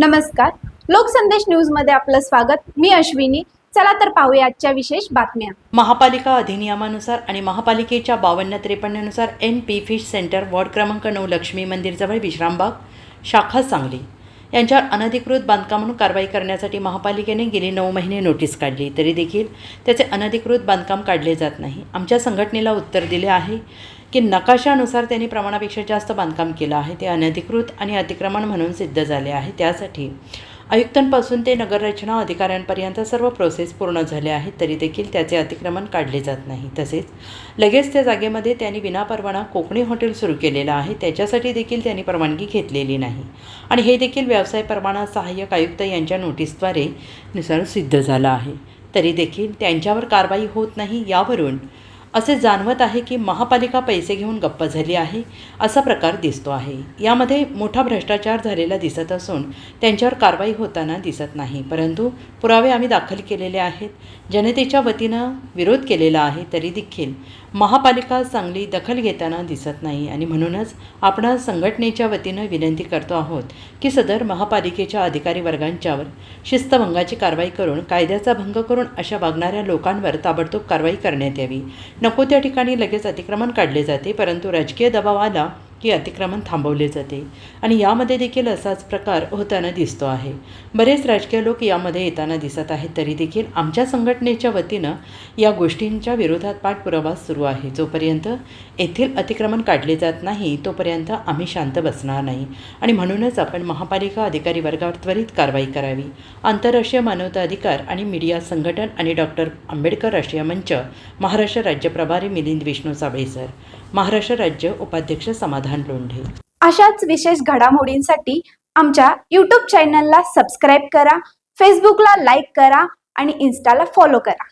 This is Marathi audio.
नमस्कार. लोकसंदेश न्यूजमध्ये आपलं स्वागत. मी अश्विनी. चला तर पाहूया आजच्या विशेष बातम्या. महापालिका अधिनियमानुसार आणि महापालिकेच्या बावन्न त्रेपन्ननुसार N P fish centre ward क्रमांक नऊ लक्ष्मी मंदिरजवळ विश्रामबाग शाखा सांगली. यांच्यावर अनधिकृत बांधकाम कारवाई करण्यासाठी महापालिकेने गेली नऊ महिने नोटीस काढली. तरी देखील त्याचे अनधिकृत बांधकाम काढले जात नाही. आमच्या संघटनेला उत्तर दिले आहे. की नकाशानुसार त्यांनी प्रमाणापेक्षा जास्त बांधकाम केलं आहे. ते अनधिकृत आणि अतिक्रमण म्हणून सिद्ध झाले आहे. त्यासाठी आयुक्तांपासून ते नगररचना अधिकाऱ्यांपर्यंत सर्व प्रोसेस पूर्ण झाले आहेत तरी देखील त्याचे अतिक्रमण काढले जात नाही. तसेच लगेच त्या जागेमध्ये त्यांनी विनापरवाना कोकणी हॉटेल सुरू केलेलं आहे. त्याच्यासाठी देखील त्यांनी परवानगी घेतलेली नाही. आणि हे देखील व्यवसाय परवाना सहाय्यक आयुक्त यांच्या नोटीसद्वारे नुसार सिद्ध झालं आहे. तरी देखील त्यांच्यावर कारवाई होत नाही यावरून असे जाणवत आहे की महापालिका पैसे घेऊन गप्प झाली आहे असा प्रकार दिसतो आहे. यामध्ये मोठा भ्रष्टाचार झालेला दिसत असून त्यांच्यावर कारवाई होताना दिसत नाही. परंतु पुरावे आम्ही दाखल केलेले आहेत. जनतेच्या वतीनं विरोध केलेला आहे तरी देखील महापालिका चांगली दखल घेताना दिसत नाही आणि म्हणूनच आपण संघटनेच्या वतीनं विनंती करतो आहोत की सदर महापालिकेच्या अधिकारी वर्गांच्यावर शिस्तभंगाची कारवाई करून कायद्याचा भंग करून अशा वागणाऱ्या लोकांवर ताबडतोब कारवाई करण्यात यावी. नको त्या ठिकाणी लगेच अतिक्रमण काढले जाते परंतु राजकीय दबाव आला की अतिक्रमण थांबवले जाते. आणि यामध्ये देखील असाच प्रकार होताना दिसतो आहे. बरेच राजकीय लोक यामध्ये येताना दिसत आहेत तरी देखील आमच्या संघटनेच्या वतीनं या गोष्टींच्या विरोधात पाठपुरावा सुरू आहे. जोपर्यंत येथील अतिक्रमण काढले जात नाही तोपर्यंत आम्ही शांत बसणार नाही. आणि म्हणूनच आपण महापालिका अधिकारी वर्गावर त्वरित कारवाई करावी. आंतरराष्ट्रीय मानवता अधिकार आणि मीडिया संघटन आणि डॉक्टर आंबेडकर राष्ट्रीय मंच महाराष्ट्र राज्य प्रभारी मिलिंद विष्णू साबळे सर. महाराष्ट्र राज्य उपाध्यक्ष समाधान लोंढे. अशाच विशेष घडामोडींसाठी आमच्या यूट्यूब चॅनलला सबस्क्राईब करा फेसबुकला लाईक करा आणि इन्स्टाला फॉलो करा.